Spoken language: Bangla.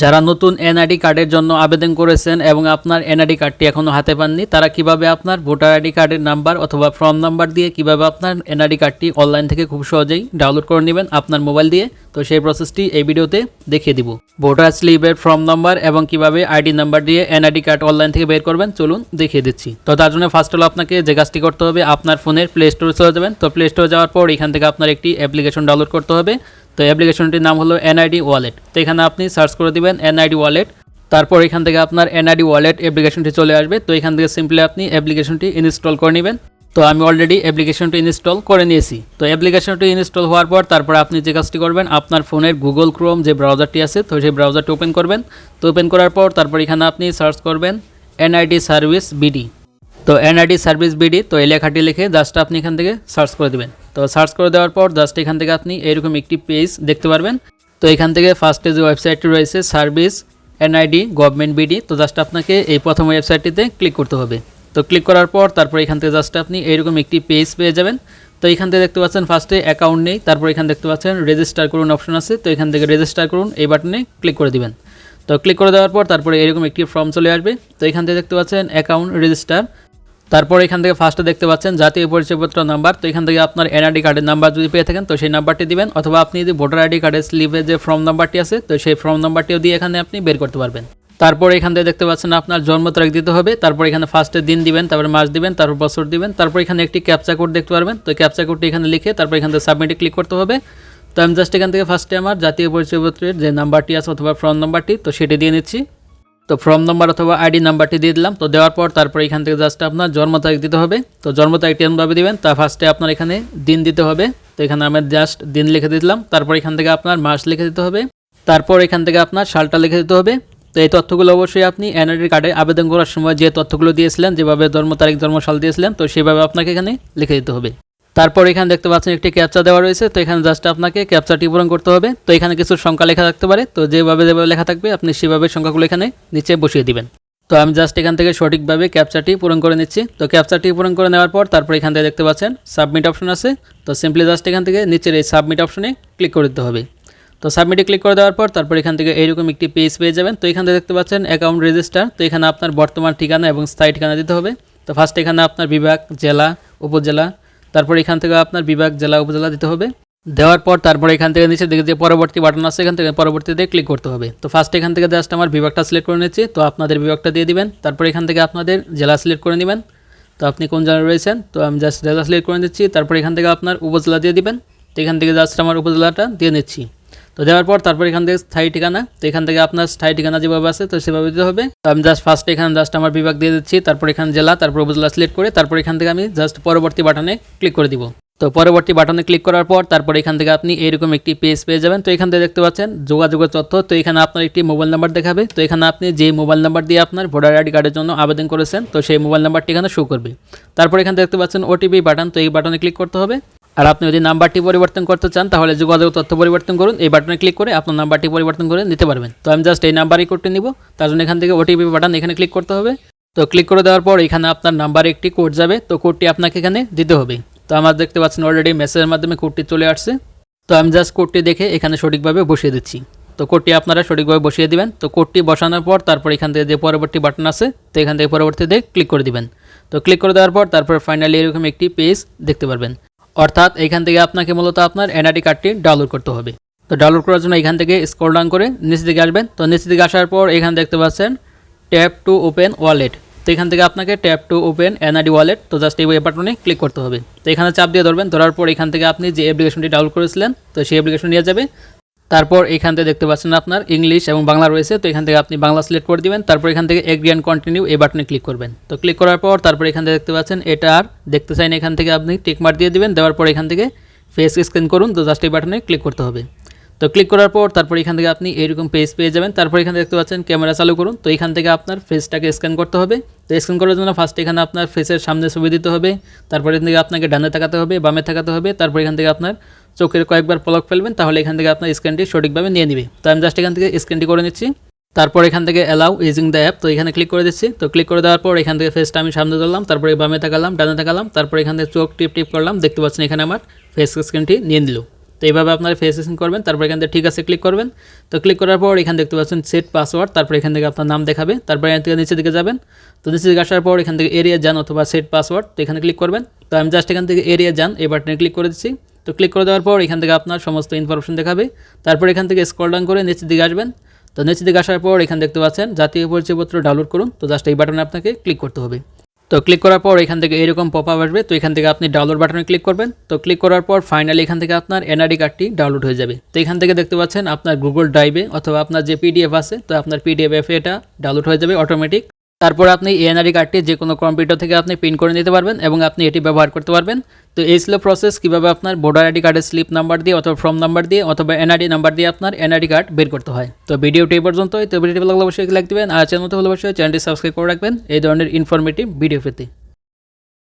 যারা নতুন এনআইডি কার্ডের জন্য আবেদন করেছেন এবং আপনার এনআইডি কার্ডটি এখনও হাতে পাননি, তারা কীভাবে আপনার ভোটার আইডি কার্ডের নাম্বার অথবা ফর্ম নাম্বার দিয়ে কীভাবে আপনার এনআইডি কার্ডটি অনলাইন থেকে খুব সহজেই ডাউনলোড করে নেবেন আপনার মোবাইল দিয়ে, তো সেই প্রসেসটি এই ভিডিওতে দেখিয়ে দিব। ভোটার স্লিপের ফর্ম নাম্বার এবং কীভাবে আইডি নাম্বার দিয়ে এনআইডি কার্ড অনলাইন থেকে বের করবেন, চলুন দেখিয়ে দিচ্ছি। তো তার জন্য ফার্স্ট হলো আপনাকে যে কাজটি করতে হবে, আপনার ফোনের প্লে স্টোরে চলে যাবেন, তো প্লে স্টোরে যাওয়ার পর এখান থেকে আপনার একটি অ্যাপ্লিকেশন ডাউনলোড করতে হবে। তো অ্যাপ্লিকেশনটির নাম হলো এনআইডি ওয়ালেট। তো এখানে আপনি সার্চ করে দিবেন এনআইডি ওয়ালেট। তারপর এখান থেকে আপনার এনআইডি ওয়ালেট অ্যাপ্লিকেশনটি চলে আসবে। তো এখান থেকে সিম্পলি আপনি অ্যাপ্লিকেশনটি ইনস্টল করে নেবেন। তো আমি অলরেডি অ্যাপ্লিকেশনটি ইনস্টল করে নিয়েছি। তো অ্যাপ্লিকেশনটি ইনস্টল হওয়ার পর তারপর আপনি যে কাজটি করবেন, আপনার ফোনের গুগল ক্রোম যে ব্রাউজারটি আছে, তো সেই ব্রাউজারটি ওপেন করবেন। তো ওপেন করার পর তারপর এখানে আপনি সার্চ করবেন এনআইডি সার্ভিস বিডি। তো এনআইডি সার্ভিস বিডি, তো এই লেখাটি লিখে জাস্ট আপনি এখান থেকে সার্চ করে দেবেন। তো সার্চ করে দেওয়ার পর জাস্ট এখান থেকে আপনি এরকম একটি পেজ দেখতে পারবেন। তো এখান থেকে ফার্স্টে যে ওয়েবসাইটটি রয়েছে সার্ভিস এনআইডি গভর্নমেন্ট বিডি তো জাস্ট আপনাকে এই প্রথম ওয়েবসাইটটিতে ক্লিক করতে হবে। তো ক্লিক করার পর তারপর এখান থেকে জাস্ট আপনি এরকম একটি পেজ পেয়ে যাবেন। তো এখান থেকে দেখতে পাচ্ছেন ফার্স্টে অ্যাকাউন্ট নেই, তারপর এখানে দেখতে পাচ্ছেন রেজিস্টার করুন অপশন আছে, তো এখান থেকে রেজিস্টার করুন, এই বাটনে ক্লিক করে দিবেন। তো ক্লিক করে দেওয়ার পর তারপরে এরকম একটি ফর্ম চলে আসবে। তো এখান থেকে দেখতে পাচ্ছেন অ্যাকাউন্ট রেজিস্টার তারপর এখান থেকে ফার্স্টে দেখতে পাচ্ছেন জাতীয় পরিচয়পত্র নাম্বার তো এখান থেকে আপনার এনআইডি কার্ডের নাম্বার যদি পেয়ে থাকেন, তো সেই নাম্বারটি দিবেন। অথবা আপনি যদি ভোটার আইডি কার্ডের স্লিপে যে ফর্ম নাম্বারটি আছে, তো সেই ফর্ম নাম্বারটিও দিয়ে এখানে আপনি বের করতে পারবেন। তারপর এখান থেকে দেখতে পাচ্ছেন আপনার জন্ম তারিখ দিতে হবে। তারপর এখানে ফার্স্টে দিন দিবেন, তারপর মাস দিবেন, তারপর বছর দিবেন। তারপর এখানে একটি ক্যাপচা কোড দেখতে পারবেন। তো ক্যাপচা কোডটি এখানে লিখে তারপর এখান থেকে সাবমিটে ক্লিক করতে হবে। তো আমি জাস্ট এখান থেকে ফার্স্টে আমার জাতীয় পরিচয়পত্রের যে নাম্বারটি আছে অথবা ফর্ম নাম্বারটি তো সেটি দিয়ে নিচ্ছি। তো ফর্ম নাম্বার অথবা আইডি নাম্বারটি দিয়ে দিলাম। তো দেওয়ার পর তারপর এখান থেকে জাস্ট আপনার জন্ম তারিখ দিতে হবে। তো জন্ম তারিখটি এমনভাবে দিবেন, তা ফার্স্টে আপনার এখানে দিন দিতে হবে। তো এখানে আমি জাস্ট দিন লিখে দিলাম। তারপর এখান থেকে আপনার মাস লিখে দিতে হবে। তারপর এখান থেকে আপনার সালটা লিখে দিতে হবে। তো এই তথ্যগুলো অবশ্যই আপনি এনআইডি কার্ডে আবেদন করার সময় যে তথ্যগুলো দিয়েছিলেন, যেভাবে জন্ম তারিখ জন্ম সাল দিয়েছিলেন, তো সেভাবে আপনাকে এখানে লিখে দিতে হবে। তারপর এখানে দেখতে পাচ্ছেন একটি ক্যাপচা দেওয়া রয়েছে। তো এখানে জাস্ট আপনাকে ক্যাপচাটি পূরণ করতে হবে। তো এখানে কিছু সংখ্যা লেখা থাকতে পারে। তো যেভাবে যেভাবে লেখা থাকবে, আপনি সেভাবে সংখ্যাগুলো এখানে নিচে বসিয়ে দিবেন। তো আমি জাস্ট এখান থেকে সঠিকভাবে ক্যাপচাটি পূরণ করে নিচ্ছি। তো ক্যাপচাটি পূরণ করে নেওয়ার পর তারপর এখান থেকে দেখতে পাচ্ছেন সাবমিট অপশন আছে। তো সিম্পলি জাস্ট এখান থেকে নিচের এই সাবমিট অপশনে ক্লিক করে দিতে হবে। তো সাবমিটে ক্লিক করে দেওয়ার পর তারপর এখান থেকে এইরকম একটি পেজ পেয়ে যাবেন। তো এখান থেকে দেখতে পাচ্ছেন অ্যাকাউন্ট রেজিস্টার তো এখানে আপনার বর্তমান ঠিকানা এবং স্থায়ী ঠিকানা দিতে হবে। তো ফার্স্ট এখানে আপনার বিভাগ, জেলা, উপজেলা তারপর এখান থেকে আপনার বিভাগ, জেলা, উপজেলা দিতে হবে। দেওয়ার পর তারপর এখান থেকে নিচে দেখে যে পরবর্তী বাটন আছে, এখান থেকে পরবর্তীতে ক্লিক করতে হবে। তো ফার্স্ট এখান থেকে জাস্ট আমার বিভাগটা সিলেক্ট করে নিচ্ছি। তো আপনাদের বিভাগটা দিয়ে দিবেন। তারপর এখান থেকে আপনাদের জেলা সিলেক্ট করে নেবেন। তো আপনি কোন জেলায় রয়েছেন? তো আমি জাস্ট জেলা সিলেক্ট করে দিচ্ছি তারপর এখান থেকে আপনার উপজেলা দিয়ে দিবেন। তো এখান থেকে জাস্ট আমার উপজেলাটা দিয়ে নিচ্ছি। তো দেওয়ার পর তারপর এখান থেকে স্থায়ী ঠিকানা, তো এখান থেকে আপনার স্থায়ী ঠিকানা যেভাবে আছে, তো সেভাবে দিতে হবে। তো আমি জাস্ট ফার্স্টে এখানে জাস্ট আমার বিভাগ দিয়ে দিচ্ছি, তারপর এখানে জেলা, তারপর উপজেলা সিলেক্ট করে, তারপর এখান থেকে আমি জাস্ট পরবর্তী বাটনে ক্লিক করে দিব। তো পরবর্তী বাটনে ক্লিক করার পর তারপর এখান থেকে আপনি এরকম একটি পেজ পেয়ে যাবেন। তো এখান থেকে দেখতে পাচ্ছেন যোগাযোগের তথ্য, তো এখানে আপনার একটি মোবাইল নাম্বার দেখাবে। তো এখানে আপনি যে মোবাইল নাম্বার দিয়ে আপনার ভোটার আইডি কার্ডের জন্য আবেদন করেছেন, তো সেই মোবাইল নাম্বারটি এখানে শো করবে। তারপর এখানে দেখতে পাচ্ছেন ওটিপি বাটন তো এই বাটনে ক্লিক করতে হবে। আর আপনি যদি নাম্বারটি পরিবর্তন করতে চান, তাহলে যোগাযোগ তথ্য পরিবর্তন করুন। এই বাটনে ক্লিক করে আপনার নাম্বারটি পরিবর্তন করে নিতে পারবেন। তো আমি জাস্ট এই নাম্বারই করতে নিব। তার জন্য এখান থেকে ওটিপি বাটন এখানে ক্লিক করতে হবে। তো ক্লিক করে দেওয়ার পর এখানে আপনার নাম্বারে একটি কোড যাবে। তো কোডটি আপনাকে এখানে দিতে হবে। তো আমার দেখতে পাচ্ছেন অলরেডি মেসেজের মাধ্যমে কোডটি চলে আসছে। তো আমি জাস্ট কোডটি দেখে এখানে সঠিকভাবে বসিয়ে দিচ্ছি। তো কোডটি আপনারা সঠিকভাবে বসিয়ে দিবেন। তো কোডটি বসানোর পর তারপর এখান থেকে যে পরবর্তী বাটন আছে, তো এখান থেকে পরবর্তীতে ক্লিক করে দিবেন। তো ক্লিক করে দেওয়ার পর তারপর ফাইনালি এরকম একটি পেজ দেখতে পারবেন। অর্থাৎ এখান থেকে আপনাকে মূলত আপনার এনআইডি কার্ডটি ডাউনলোড করতে হবে। তো ডাউনলোড করার জন্য এখান থেকে স্ক্রল ডাউন করে নিচে দিকে আসবেন। তো নিচে দিকে আসার পর এখানে দেখতে পাচ্ছেন, ট্যাপ টু ওপেন ওয়ালেট। তো এখান থেকে আপনাকে tap to open NID wallet. তো জাস্ট এই বাটনে ক্লিক করতে হবে। তো এখানে চাপ দিয়ে ধরবেন। ধরার পর এখান থেকে আপনি যে অ্যাপ্লিকেশনটি ডাউনলোড করেছিলেন, তো সেই অ্যাপ্লিকেশন নিয়ে যাবে। তারপর এখান থেকে দেখতে পাচ্ছেন আপনার ইংলিশ এবং বাংলা রয়েছে, তো এখান থেকে আপনি বাংলা সিলেক্ট করে দিবেন, তারপর এখান থেকে এগ্রি অ্যান্ড কন্টিনিউ এই বাটনে ক্লিক করবেন। তো ক্লিক করার পর তারপর এখান থেকে দেখতে পাচ্ছেন এটা আর দেখতে চাইন এখান থেকে আপনি টিকমার দিয়ে দিবেন, দেওয়ার পর এখান থেকে ফেস স্ক্যান করুন, তো জাস্ট এই বাটনে ক্লিক করতে হবে। তো ক্লিক করার পর তারপর এখান থেকে আপনি এরকম পেজ পেয়ে যাবেন। তারপর এখানে দেখতে পাচ্ছেন ক্যামেরা চালু করুন। তো এখান থেকে আপনার ফেসটাকে স্ক্যান করতে হবে। তো স্ক্যান করার জন্য ফার্স্ট এখানে আপনার ফেসের সামনে ছবি দিতে হবে। তারপর এখান থেকে আপনাকে ডানে তাকাতে হবে, বামে তাকাতে হবে। তারপর এখান থেকে আপনার চোখের কয়েকবার পলক ফেলবেন, তাহলে এখান থেকে আপনার স্ক্যানটি সঠিকভাবে নিয়ে নিবে। তো আমি জাস্ট এখান থেকে স্ক্যানটি করে নিচ্ছি। তারপর এখান থেকে অ্যালাউ ইউজিং দ্য অ্যাপ তো এখানে ক্লিক করে দিচ্ছি। তো ক্লিক করে দেওয়ার পর এখান থেকে ফেসটা আমি সামনে ধরলাম, তারপরে বামে তাকালাম, ডানে তাকালাম, তারপর এখান থেকে চোখ টিপ টিপ করলাম। দেখতে পাচ্ছেন এখানে আমার ফেস স্ক্যানটি নিয়ে নিল। তো এইভাবে আপনারা ফেসেসিং করবেন, তারপর এখান থেকে ঠিক আছে ক্লিক করবেন। তো ক্লিক করার পর এখানে দেখতে পাচ্ছেন সেট পাসওয়ার্ড তারপর এখান থেকে আপনার নাম দেখাবে, তারপর এখান থেকে নিচের দিকে যাবেন। তো নিচের দিকে আসার পর এখান থেকে এরিয়া যান অথবা সেট পাসওয়ার্ড তো এখানে ক্লিক করবেন। তো আমি জাস্ট এখান থেকে এরিয়া যান, এই বাটনে ক্লিক করে দিচ্ছি। তো ক্লিক করে দেওয়ার পর এখান থেকে আপনার সমস্ত ইনফরমেশন দেখাবে। তারপর এখান থেকে স্ক্রল ডাউন করে নিচের দিকে আসবেন। তো নিচের দিকে আসার পর এখানে দেখতে পাচ্ছেন জাতীয় পরিচয়পত্র ডাউনলোড করুন। তো জাস্ট এই বাটনে আপনাকে ক্লিক করতে হবে। তো ক্লিক করার পর এখান থেকে এরকম পপ আপ আসবে। তো এখান থেকে আপনি ডাউনলোড বাটনে ক্লিক করবেন। তো ক্লিক করার পর ফাইনালি এখান থেকে আপনার এনআরডি কার্ডটি ডাউনলোড হয়ে যাবে। তো এখান থেকে দেখতে পাচ্ছেন আপনার গুগল ড্রাইভে অথবা আপনার যে পিডিএফ আছে, তো আপনার পিডিএফ এটা ডাউনলোড হয়ে যাবে অটোমেটিক তারপর আপনি এনআরডি কার্ডটি যে কোনো কম্পিউটার থেকে আপনি প্রিন্ট করে নিতে পারবেন এবং আপনি এটি ব্যবহার করতে পারবেন। তো এই ছিল প্রসেস কীভাবে আপনার ভোটার আইডি কার্ডের স্লিপ নাম্বার দিয়ে অথবা ফর্ম নাম্বার দিয়ে অথবা এনআরডি নাম্বার দিয়ে আপনার এনআরডি কার্ড বের করতে হয়। তো ভিডিওটি এই পর্যন্তই। তো ভিডিওটি ভালো অবশ্যই লাইক দেবেন। আর চ্যানেল তো ভালোবাসে চ্যানেলটি সাবস্ক্রাইব করে রাখবেন। এই ধরনের ইনফরমেটিভ ভিডিও পেতে।